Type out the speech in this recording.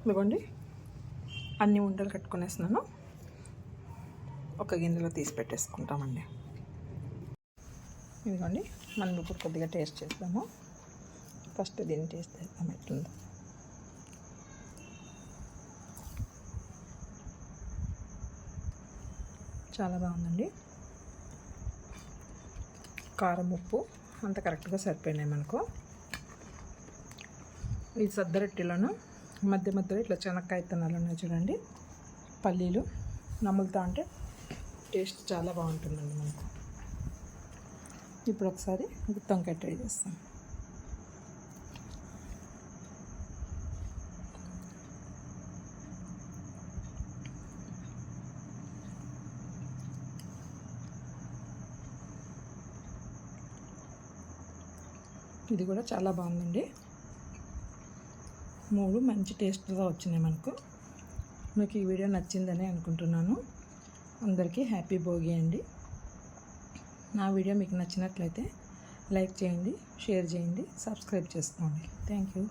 ఇదిగోండి అన్ని ఉండలు కట్టుకునేస్తున్నాను. ఒక గిన్నెలో తీసి పెట్టేసుకుంటామండి. ఇదిగోండి మనం ఇప్పుడు కొద్దిగా టేస్ట్ చేస్తాము. ఫస్ట్ దీన్ని టేస్ట్ చేద్దాం ఎట్లుందో. చాలా బాగుందండి. కారం ఉప్పు అంత కరెక్ట్గా సరిపోయినాయి మనకు. ఈ సద్దరొట్టెలను మధ్య మధ్యలో ఇట్లా చెనక్కాయ విత్తనాలు ఉన్నాయి చూడండి. పల్లీలు నములుతా అంటే టేస్ట్ చాలా బాగుంటుందండి మనకు. ఇప్పుడు ఒకసారి గుత్తంకాయ ట్రై చేస్తాం. ఇది కూడా చాలా బాగుందండి. మూడు మంచి టేస్ట్గా వచ్చినాయి మనకు. మీకు ఈ వీడియో నచ్చిందని అనుకుంటున్నాను. అందరికీ హ్యాపీ భోగి అండి. నా వీడియో మీకు నచ్చినట్లయితే లైక్ చేయండి షేర్ చేయండి సబ్స్క్రైబ్ చేసుకోండి. Thank you.